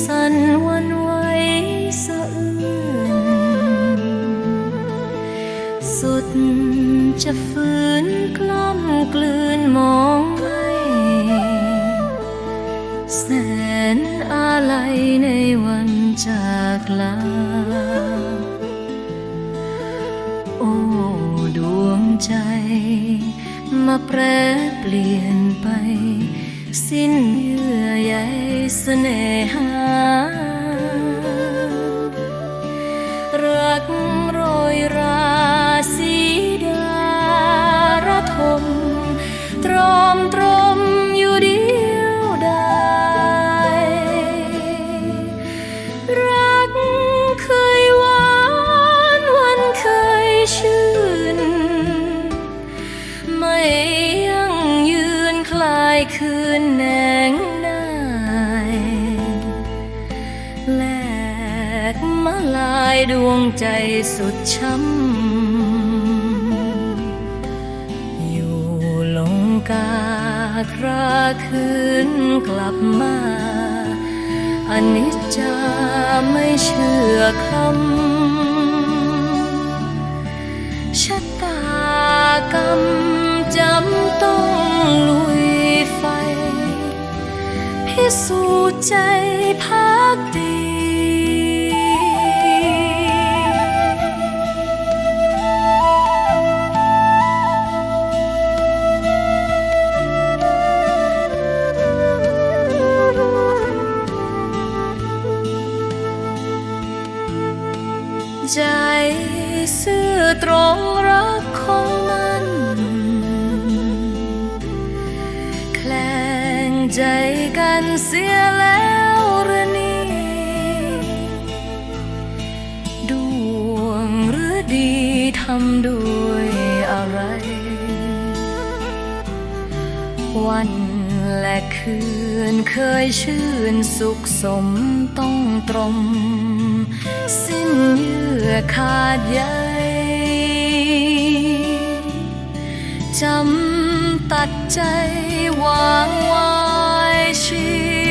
สั่นวันไหวสะอื้นสุดจะฝืนกล้ำกลืนมองไม่แสนอะไรในวันจากลา โอ้ ดวงใจ มาแปรเปลี่ยนไป สิ้นเยื่อใย สน่หา รักโรยราสีดารทม ตรอมตรมอยู่เดียวดายรักเคยหวานวันเคยชื่น ไม่ยั่งยืนคลายคืนแหนงน ดวงใจสุดช้ำ อยู่ลงกาคราคืนกลับมาอนิจจาไม่เชื่อคำชะตากรรมจำต้องลุยไฟ พิสูจน์ใจพักดี ใจซื่อตรงรักของมันแคลงใจกันเสียแล้วหรือนี่ดวงหรือดีทำด้วยอะไร วันและคืนเคยชื่นสุขสมต้องตรมส อขาดใยจำตัดใจวางไว้ชี